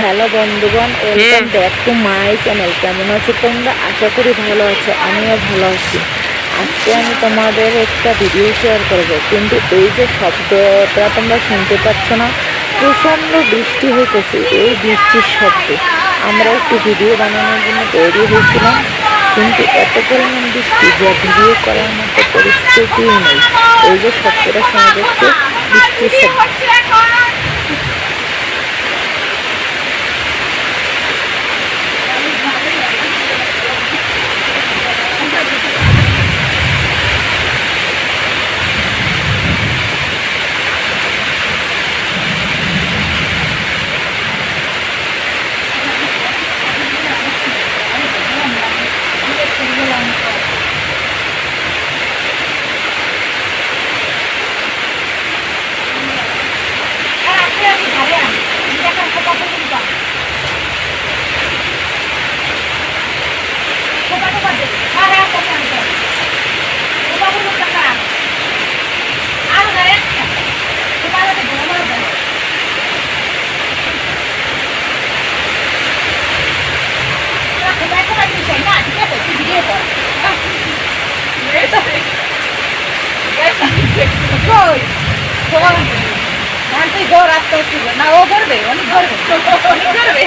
Hello বন্ধুগণ welcome back to my channel কেমন আছো তোমরা? আশা করি ভালো আছো আমিও ভালো আছি। আজকে আমি তোমাদের একটা ভিডিও শেয়ার করব। কিন্তু এই যে শব্দটা তোমরা শুনতে পাচ্ছ না প্রচণ্ড বৃষ্টি হইতেছে এই বৃষ্টির শব্দে। আমরা একটু ভিডিও বানানোর জন্য তৈরি হয়েছিলাম কিন্তু এত পরিমাণ বৃষ্টি যা ভিডিও করার মতো পরিস্থিতিই নেই। এই যে শব্দটা শোনা যাচ্ছে বৃষ্টির শব্দ। কই ঘর তুই ঘর আসতে না ও করবে অনেক করবে। অনেক করবে।